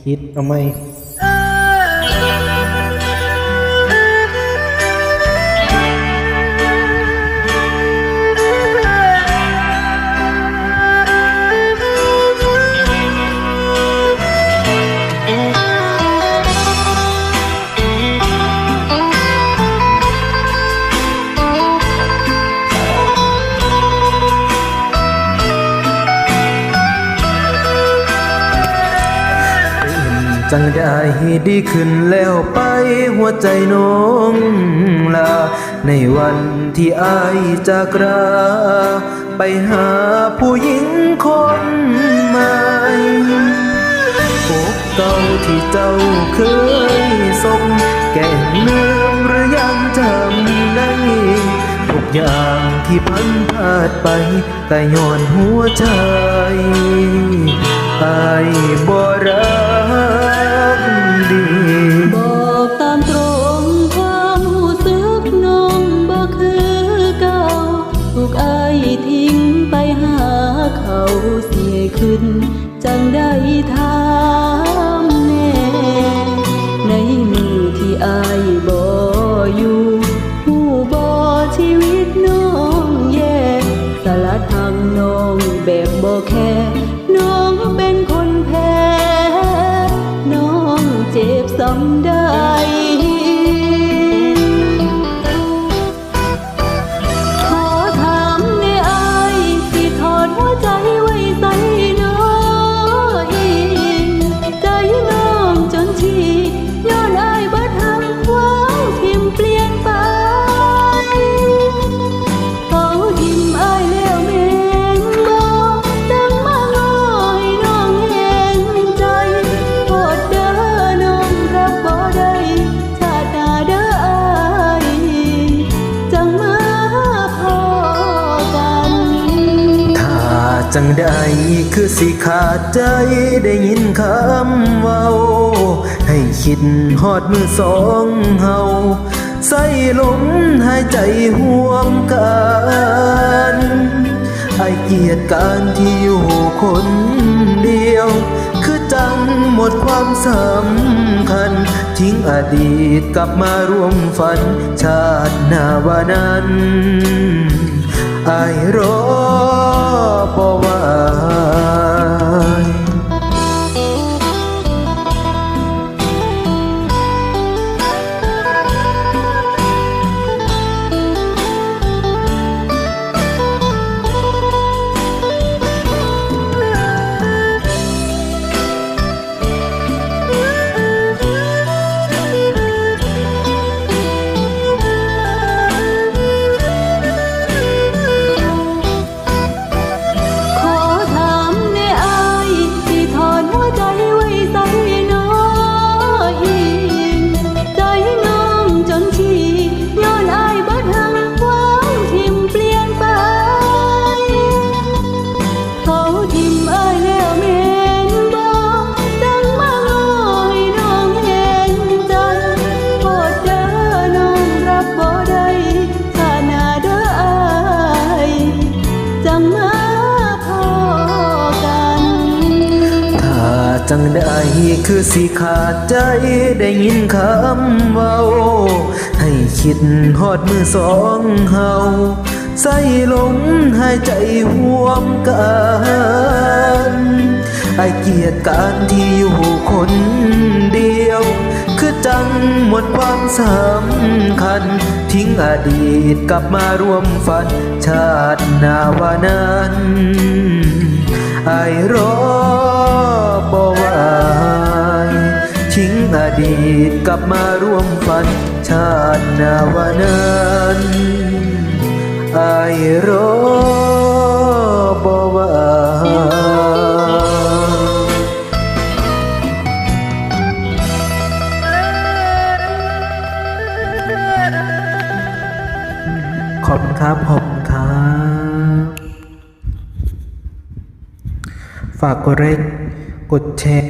พิษเอาไหม จังได้ดีขึ้นแล้วไปหัวใจน้องลา ในวันที่อายจากราไปหาผู้หญิงคนใหม่พบเก่าที่เจ้าเคยส่งแก่ลืมหรือยังจำได้ทุกอย่างที่พันพาดไปแต่ย้อนหัวใจไอายบ่รัก ดี บอกตามตรงความรู้สึกน้องบ่คือเก่าถูกอายทิ้งไปหาเขาเสียขึ้น จังได้ทา เจังใดคือสิขาดใจได้ยินคำเว้า ให้คิดฮอดมือสองเฮาใส่ลมหายใจห่วมกันไอเกียดการที่อยู่คนเดียว คือจังหมดความสำคัญ ทิ้งอดีตกลับมาร่วมฝัน ชาติหน้าว่านั้นไอรอ จังได้คือสิขาดใจได้ยินคำเว้า ให้คิดฮอดมือสองเฮาใส่ลมหายใจห่วมกันไอเกียดการที่อยู่คนเดียว คือจังหมดความสำคัญ ทิ้งอดีตกลับมาร่วมฝัน ชาตินาวานั้นไอายรอ ดีตกลับมาร่วมฝัน ชาตินาว่านั้นไอายรอบ่ไหวขอบคุณครับขอบครับฝากกดไลค์กดแชร์